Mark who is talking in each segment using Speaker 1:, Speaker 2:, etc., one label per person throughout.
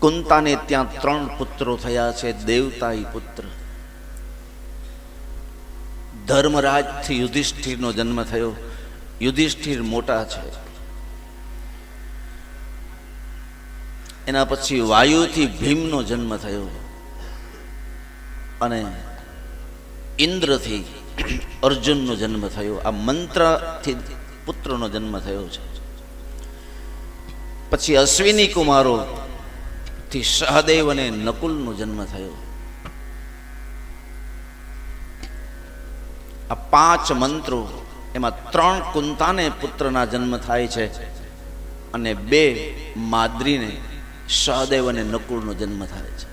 Speaker 1: કુંતાને ત્યાં ત્રણ પુત્રો થયા છે, દેવતાઈ પુત્ર. ધર્મરાજથી યુધિષ્ઠિરનો જન્મ થયો. યુધિષ્ઠિર મોટા છે. એના પછી વાયુથી ભીમનો જન્મ થયો. અને ઇન્દ્રથી અર્જુનનો જન્મ થયો. આ મંત્રથી પુત્રનો જન્મ થયો છે. પછી અશ્વિની કુમારો થી સહદેવ અને નકુલનો જન્મ થયો. આ પાંચ મંત્રો, એમાં ત્રણ કુંતાને પુત્રના જન્મ થાય છે અને બે માદ્રીને સહદેવ અને નકુલનો જન્મ થાય છે.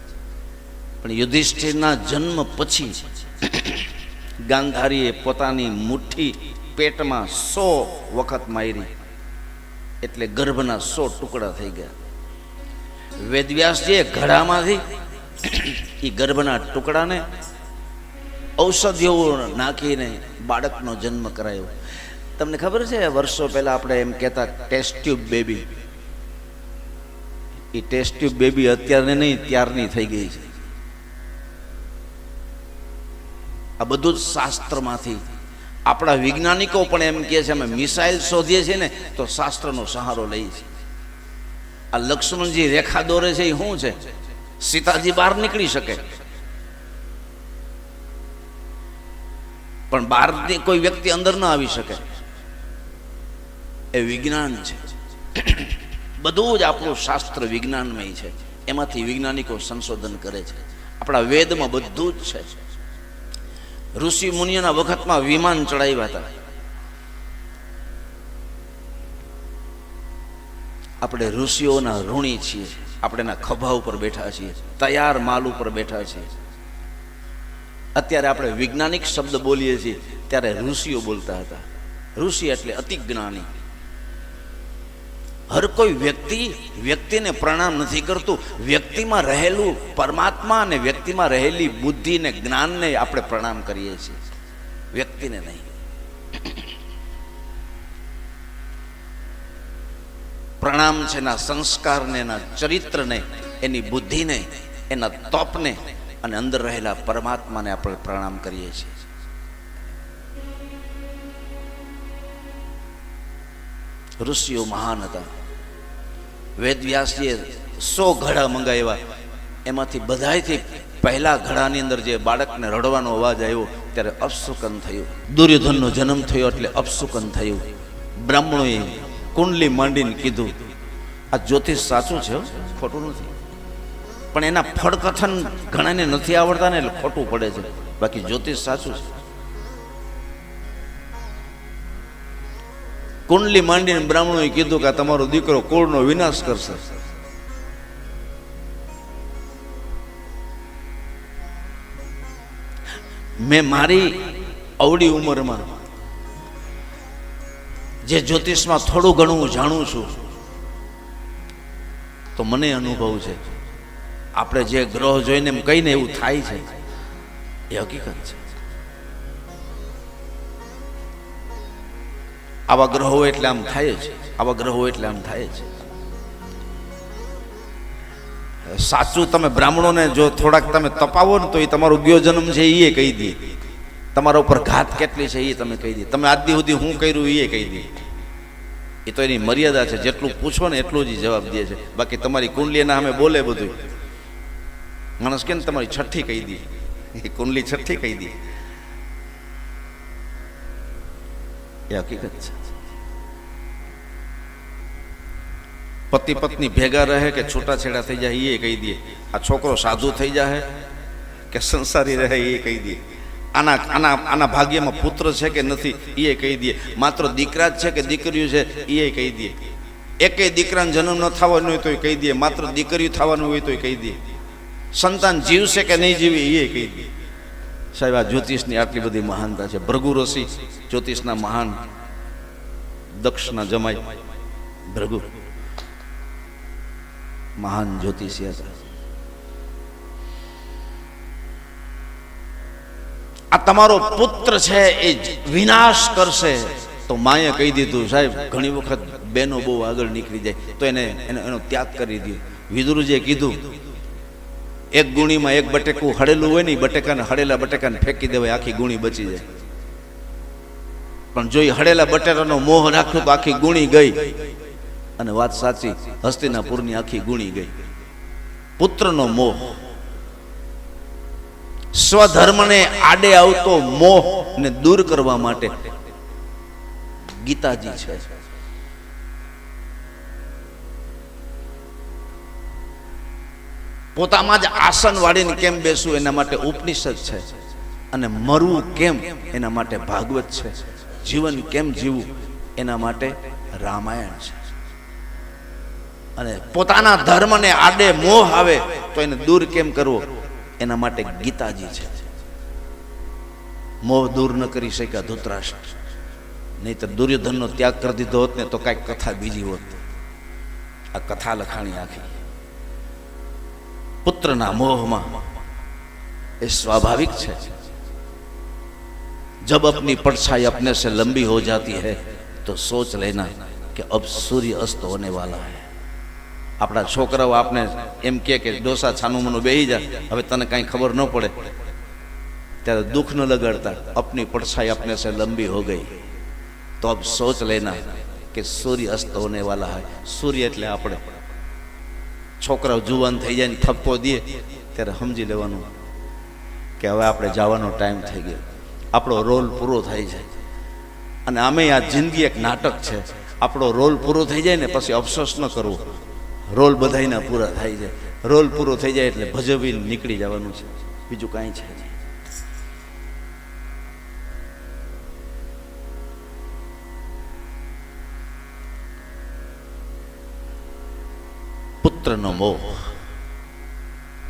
Speaker 1: પણ યુધિષ્ઠિરના જન્મ પછી ગાંધારીએ પોતાની મુઠ્ઠી પેટમાં સો વખત મારી, એટલે ગર્ભના સો ટુકડા થઈ ગયા. વેદવ્યાસજીએ ઘડામાંથી એ ગર્ભના ટુકડાને ઔષધિઓ નાખીને બાળકનો જન્મ કરાયો. તમને ખબર છે, વર્ષો પહેલા આપણે એમ કહેતા ટેસ્ટ ટ્યુબ બેબી એ ટેસ્ટ ટ્યુબ બેબી અત્યારે નહીં, ત્યારની થઈ ગઈ છે. આ બધું જ શાસ્ત્રમાંથી. આપણા વૈજ્ઞાનિકો પણ એમ કહે છે, અમે મિસાઇલ શોધીએ છીએ ને, તો શાસ્ત્રનો સહારો લઈએ છીએ. આ લક્ષ્મણજી રેખા દોરે છે એ શું છે? સીતાજી બહાર નીકળી શકે. પણ બહારની કોઈ વ્યક્તિ અંદર ન આવી શકે. એ વિજ્ઞાન છે. બધું જ આપણું શાસ્ત્ર વિજ્ઞાનમય છે. એમાંથી વૈજ્ઞાનિકો સંશોધન કરે છે. આપણા વેદમાં બધું જ છે. ઋષિ મુનિઓના વખતમાં વિમાન ચડાવ્યા હતા. આપણે ઋષિઓના ઋણી છીએ, આપણે એના ખભા ઉપર બેઠા છીએ, તૈયાર માલ ઉપર બેઠા છીએ. અત્યારે આપણે વૈજ્ઞાનિક શબ્દ બોલીએ છીએ, ત્યારે ઋષિઓ બોલતા હતા. ઋષિ એટલે અતિ જ્ઞાની. હર કોઈ વ્યક્તિ, વ્યક્તિને પ્રણામ નથી કરતું. વ્યક્તિમાં રહેલું પરમાત્મા અને વ્યક્તિમાં રહેલી બુદ્ધિ ને જ્ઞાનને આપણે પ્રણામ કરીએ છીએ. વ્યક્તિને નહીં. પ્રણામ છે એના સંસ્કારને, એના ચરિત્રને, એની બુદ્ધિને, એના તપને અને અંદર રહેલા પરમાત્માને આપણે પ્રણામ કરીએ છીએ. ઋષિઓ મહાન હતા. વેદવ્યાસજીએ સો ઘડા મંગાવ્યા. એમાંથી બધાયથી પહેલા ઘડાની અંદર જે બાળકને રડવાનો અવાજ આવ્યો ત્યારે અપસુકન થયું. દુર્યોધનનો જન્મ થયો એટલે અપસુકન થયું. બ્રાહ્મણોએ કુંડલી માંડીને કીધું, આ જ્યોતિષ સાચું છે ખોટું નથી. પણ એના ફળકથન ઘણાને નથી આવડતા ને એટલે ખોટું પડે છે. બાકી જ્યોતિષ સાચું છે. કુંડલી માંડીને બ્રાહ્મણોએ કીધું કે તમારો દીકરો કુળનો વિનાશ કરશે. મેં મારી અવડી ઉંમરમાં જે જ્યોતિષમાં થોડું ઘણું જાણું છું, તો મને અનુભવ છે. આપણે જે ગ્રહ જોઈને એમ કહીને એવું થાય છે, એ હકીકત છે. આવા ગ્રહો એટલે આમ થાય છે આવા ગ્રહો એટલે આમ થાય છે સાચું તમે બ્રાહ્મણોને જો થોડાક તમે તપાવો ને તો એ તમારું ગયો જન્મ છે એ કહી દે તમારા ઉપર ઘાત કેટલી છે એ તમે કહી દે. તમે આજની સુધી હું કર્યું એ કહી દે. એ તો એની મર્યાદા છે. જેટલું પૂછો ને એટલું જ જવાબ દે છે. બાકી તમારી કુંડલીના અમે બોલે બધું. માણસ કે તમારી છઠ્ઠી કહી દે? એ કુંડલી છઠ્ઠી કહી દે. એ હકીકત છે. પતિ પત્ની ભેગા રહે કે છૂટાછેડા થઈ જાય એ કહી દે. આ છોકરો સાધુ થઈ જાય કે સંસારી રહે એ કહી દે. આના આના આના ભાગ્યમાં પુત્ર છે કે નથી એ કહી દે માત્ર દીકરા જ છે કે દીકરીઓ છે એ કહી દે એકેય દીકરાને જન્મ ન થવાનો હોય તો કહી દે માત્ર દીકરીઓ થવાનું હોય તો કહી દે સંતાન જીવશે કે નહીં જીવે એ કહી દે સાહેબ, આ જ્યોતિષની આટલી બધી મહાનતા છે. ભૃગુ ઋષિ જ્યોતિષના મહાન દક્ષના જમાઈ. ભૃગુ. મહાન જ્યોતિષી હતા. આ તમારો પુત્ર છે એ વિનાશ કરશે. તો માએ કહી દીધું, સાહેબ, ઘણી વખત બેનો બહુ આગળ નીકળી જાય. તો એને, એનો એનો ત્યાગ કરી દીધો. વિદુરજીએ કીધું, એક ગુણીમાં એક બટેકું હળેલું હોય ને બટેકાને હળેલા બટેકાને ફેંકી દેવાય, આખી ગુણી બચી જાય. પણ જો ઈ હળેલા બટેટાનો મોહ રાખ્યો તો આખી ગુણી ગઈ. અને વાત સાચી, હસ્તિનાપુરની આખી ગુણી ગઈ. પુત્રનો મોહ સ્વધર્મને આડે આવતો મોહ ને દૂર કરવા માટે ગીતાજી છે. પોતામાં જ આસન વાળીને કેમ બેસવું એના માટે ઉપનિષદ છે અને મરવું કેમ એના માટે ભાગવત છે. જીવન કેમ જીવવું એના માટે રામાયણ છે. અને પોતાના ધર્મને આડે મોહ આવે તો એને દૂર કેમ કરવો? એના માટે ગીતાજી છે. મોહ દૂર ન કરી શક્યા ધૂતરાષ્ટ્ર. નહીતર દુર્યોધનનો ત્યાગ કરી દીધો હોત ને તો કાંઈક કથા બીજી હોત. આ કથા લખાણી આખી. પુત્રના મોહમાં એ સ્વાભાવિક છે. જબ અપની પડછાઈ अपने સે લંબી હો જાતી है તો સોચ લેના કે અબ સૂર્ય અસ્ત होने वाला है આપણા છોકરાઓ આપને એમ કહે કે ડોસા છાનુમાનું બેહી જા, હવે તને કાંઈ ખબર ન પડે. ત્યારે દુઃખ ન લગાડતા, અપની પડછાઈ આપને સે લંબી હો ગઈ. તો અબ સોચ લેના કે સૂર્ય અસ્ત હોને વાલા હોય સૂર્ય એટલે આપણે. છોકરાઓ જુવાન થઈ જાય ને થપ્પો દે, ત્યારે સમજી લેવાનું કે હવે આપણે જવાનો ટાઈમ થઈ ગયો. આપણો રોલ પૂરો થઈ જાય. અને આમે આ જિંદગી એક નાટક છે. આપણો રોલ પૂરો થઈ જાય ને પછી અફસોસ ન કરવો. રોલ બધાયના પૂરા થાય છે. રોલ પૂરો થઈ જાય એટલે ભજવી નીકળી જવાનું છે. બીજું કાંઈ છે પુત્રનો મોહ.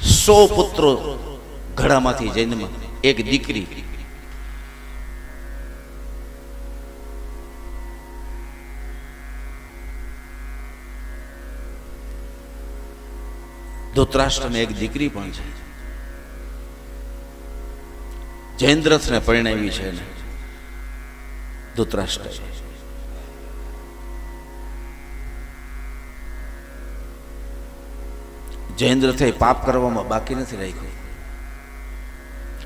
Speaker 1: સો પુત્રો ઘડામાંથી જન્મ. એક દીકરી ધૃતરાષ્ટ્રને એક દીકરી પણ છે. જયેન્દ્રથને પરિણાવી છે ધૃતરાષ્ટ્ર જયેન્દ્રથે પાપ કરવામાં બાકી નથી રાખ્યું.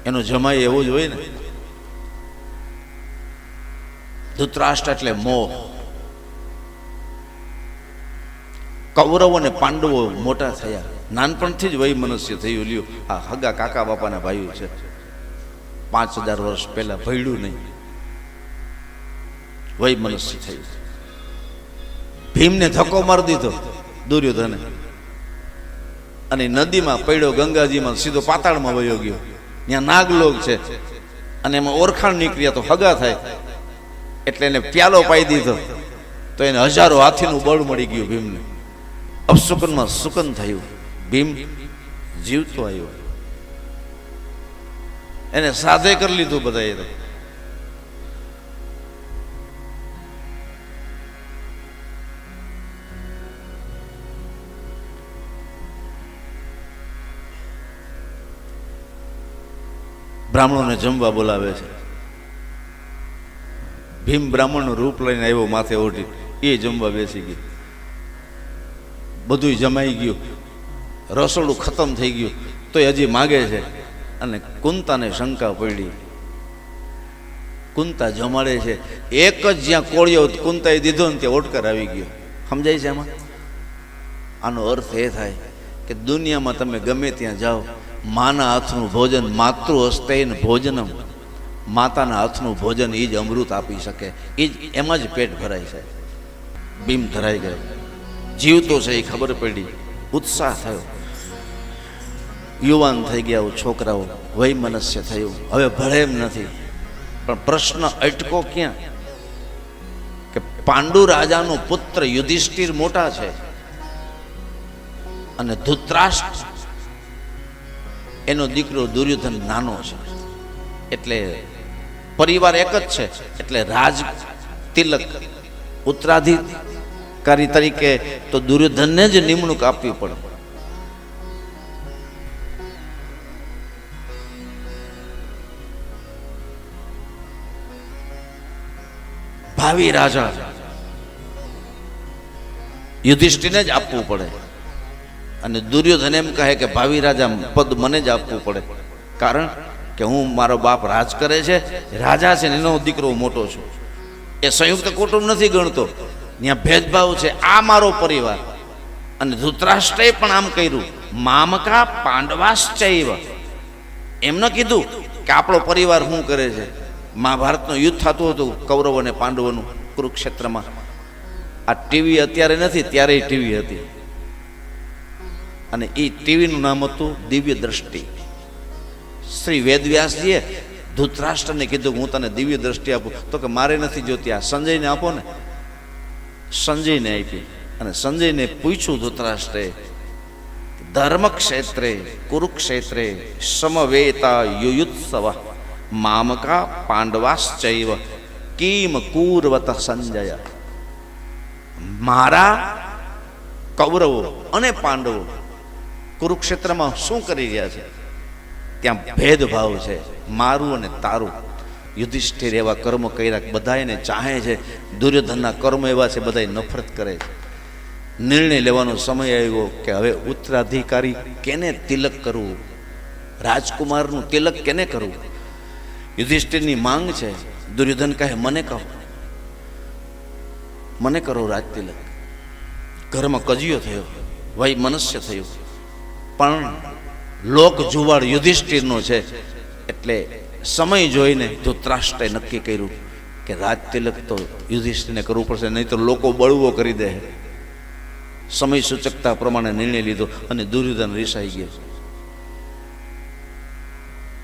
Speaker 1: એનો જમાય એવો જ હોય ને. ધૃતરાષ્ટ્ર એટલે મોહ. કૌરવ અને પાંડવો મોટા થયા. નાનપણથી જ વય મનુષ્ય થયું લ્યો આ હગા કાકા બાપાના ભાઈઓ છે. પાંચ હજાર વર્ષ પહેલા ભયડું નહીં. વય મનુષ્ય થયું ભીમને ધક્કો મારી દીધો દુર્યોધને. અને નદીમાં પડ્યો, ગંગાજીમાં સીધો પાતાળમાં વયો ગયો. ત્યાં નાગલોક છે. અને એમાં ઓળખાણ નીકળ્યા તો હગા થાય. એટલે એને પ્યાલો પાઈ દીધો. તો એને હજારો હાથીનું બળ મળી ગયું ભીમને. અપશુકનમાં સુકન થયું. ભીમ જીવતો આવ્યો. એને સાધે કરી લીધું બધાએ એ બ્રાહ્મણોને જમવા બોલાવે છે. ભીમ બ્રાહ્મણનું રૂપ લઈને આવ્યો માથે ઓઢી. એ જમવા બેસી ગયો. બધું જમાઈ ગયું. રસોડું ખતમ થઈ ગયું તો હજી માગે છે. અને કુંતાને શંકા પડી. કુંતા જમાડે છે. એક જ જ્યાં કોળિયો કુંતાએ દીધો ને ત્યાં ઓટકર આવી ગયો. સમજાય છે એમાં આનો અર્થ એ થાય કે દુનિયામાં તમે ગમે ત્યાં જાઓ, માના હાથનું ભોજન માતૃ હસ્તૈન ભોજનમ. માતાના હાથનું ભોજન એ જ અમૃત આપી શકે. એ જ, એમાં જ પેટ ભરાય છે. બીમ ધરાઈ ગયો. જીવતો છે એ ખબર પડી. ઉત્સાહ થયો. યુવાન થઈ ગયા છોકરાઓ, વય મનસ્ય થયું હવે ભળે એમ નથી. પણ પ્રશ્ન અટકો ક્યાં? કે પાંડુ રાજાનો પુત્ર યુધિષ્ઠિર મોટા છે અને ધૃતરાષ્ટ્ર એનો દીકરો દુર્યોધન નાનો છે. એટલે પરિવાર એક જ છે. એટલે રાજ તિલક ઉત્તરાધિકારી તરીકે તો દુર્યોધનને જ નિમણૂક આપવી પડે. ભાવિ રાજા. યુધિષ્ઠિરને જ આપવું પડે. અને દુર્યોધન એમ કહે કે ભાવિ રાજા, પદ મને જ આપવું પડે. કારણ કે હું, મારો બાપ રાજ કરે છે, રાજા છે ને એનો દીકરો મોટો છું. એ સંયુક્ત કુટુંબ નથી ગણતો. ત્યાં ભેદભાવ છે, આ મારો પરિવાર. અને ધૃતરાષ્ટ્રએ પણ આમ કર્યું. મામકા પાંડવાશ્ચૈવ. એમ ન કીધું કે આપણો પરિવાર શું કરે છે? મહાભારતનું યુદ્ધ થતું હતું કૌરવ અને પાંડવોનું કુરુક્ષેત્રમાં. આ ટીવી અત્યારે નથી ત્યારે ટીવી હતી. અને એ ટીવીનું નામ હતું દિવ્ય દ્રષ્ટિ. શ્રી વેદવ્યાસજીએ ધૂતરાષ્ટ્રને કીધું હું તને દિવ્ય દ્રષ્ટિ આપું. તો કે મારે નથી જોતી આ સંજયને આપો ને. સંજયને આપી. અને સંજયને પૂછ્યું ધૃતરાષ્ટ્રે ધર્મ ક્ષેત્રે કુરુક્ષેત્રે સમવેતા યુયુત્સવ મામકા પાંડવાશ્ચૈવ કિમ કૂર્વત સંજય મારા કૌરવો અને પાંડવો કુરુક્ષેત્રમાં શું કરી રહ્યા છે? ત્યાં ભેદભાવ છે, મારું અને તારું. યુધિષ્ઠિર એવા કર્મ કર્યા બધા એને ચાહે છે, દુર્યોધનના કર્મ એવા છે બધા નફરત કરે છે. નિર્ણય લેવાનો સમય આવ્યો કે હવે ઉત્તરાધિકારી કેને તિલક કરવું? રાજકુમારનું તિલક કેને કરવું? યુધિષ્ઠિરની માંગ છે. દુર્યોધન કહે, મને કહો. મને કરો રાજ તિલક ઘરમાં કજિયો થયો વય મનુષ્ય થયું. પણ લોક જુવાળ યુધિષ્ઠિરનો છે. એટલે સમય જોઈને ધૃતરાષ્ટ્રે નક્કી કર્યું કે રાજ તિલક તો યુધિષ્ઠિરને કરવું પડશે, નહીં તો લોકો બળવો કરી દે. સમય સૂચકતા પ્રમાણે નિર્ણય લીધો અને દુર્યોધન રિસાઈ ગયો.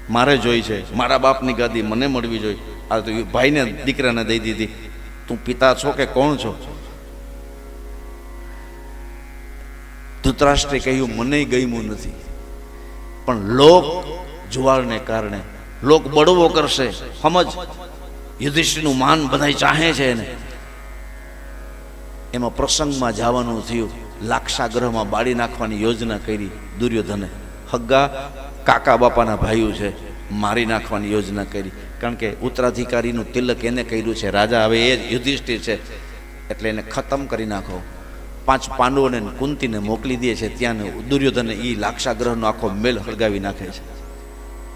Speaker 1: મારે જોઈ છે. મારા બાપની ગાદી મને મળવી જોઈએ આ તો ભાઈને દીકરાને દઈ દીધી. તું પિતા છો કે કોણ છો? ધૃતરાષ્ટ્રે કહ્યું, મને ગમ્યું નથી. પણ લોક જુવાળને કારણે, લોક બળવો કરશે. સમજ? યુધિષ્ઠિરનું માન બધા ચાહે છે એને. એમાં પ્રસંગમાં જવાનું થયું. લાક્ષાગ્રહમાં બાળી નાખવાની યોજના કરી દુર્યોધને. હગ્ગા કાકા બાપાના ભાઈઓ છે, મારી નાખવાની યોજના કરી. કારણ કે ઉત્તરાધિકારીનું તિલક એને કર્યું છે, રાજા હવે એ જ યુધિષ્ઠિર છે, એટલે એને ખતમ કરી નાખો. પાંચ પાંડવોને કુંતીને મોકલી દે છે ત્યાં દુર્યોધન એ લાક્ષાગ્રહનો આખો મેલ હળગાવી નાખે છે.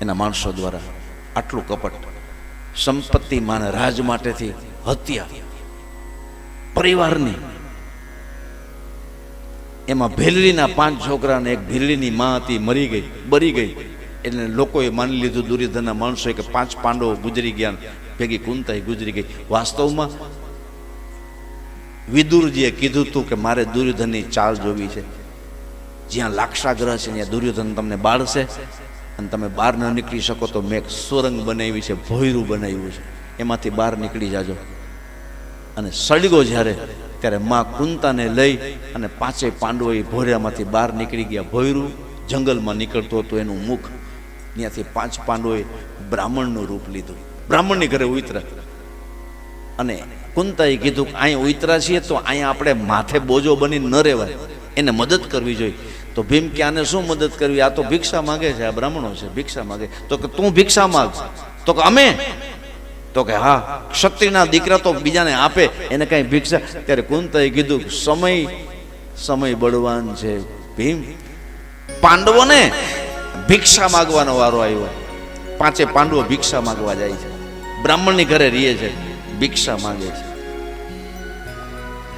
Speaker 1: એના માણસો દ્વારા આટલું કપટ સંપત્તિ માને રાજ માટેથી હત્યા. પરિવારની એમાં ભેલડીના પાંચ છોકરાને એક ભેલડીની માં હતી, મરી ગઈ, બરી ગઈ. એટલે લોકોએ માની લીધું દુર્યોધનના માણસોએ કે પાંચ પાંડવો ગુજરી ગયા ભેગી કુંતાઈ ગુજરી ગઈ. વાસ્તવમાં વિદુરજીએ કીધું હતું કે મારે દુર્યોધનની ચાલ જોવી છે. જ્યાં લાક્ષાગ્રહ છે, ત્યાં દુર્યોધન તમને બાળશે અને તમે બહાર ન નીકળી શકો તો મેં એક સુરંગ બનાવી છે, ભોયરું બનાવ્યું છે. એમાંથી બહાર નીકળી જાજો. અને સળગો જ્યારે ત્યારે માં કુંતાને લઈ અને પાંચેય પાંડવોએ ભોર્યામાંથી બહાર નીકળી ગયા. ભોયરું જંગલમાં નીકળતું હતું એનું મુખ. ત્યાંથી પાંચ પાંડવોએ બ્રાહ્મણનું રૂપ લીધું. બ્રાહ્મણની ઘરે ઉતરા અને કુંતાએ કીધું કે અહીંયા ઉતરા છીએ તો અહીંયા આપણે માથે બોજો બની ન રહેવાય. એને મદદ કરવી જોઈએ. તો ભીમ કે, આને શું મદદ કરવી? આ તો ભિક્ષા માગે છે, આ બ્રાહ્મણો છે, ભિક્ષા માગે. તો કે, તું ભિક્ષા માગ. તો કે, અમે? તો કે, હા ક્ષત્રિયના દીકરા તો બીજાને આપે, એને કઈ ભિક્ષા. ત્યારે કુંતએ કીધું, સમય સમય બળવાન છે, ભીમ. પાંડવોને ભિક્ષા માગવાનો વારો આવ્યો. પાંચે પાંડવો ભિક્ષા માગવા જાય છે. બ્રાહ્મણની ઘરે રહીએ છે, ભિક્ષા માગે છે.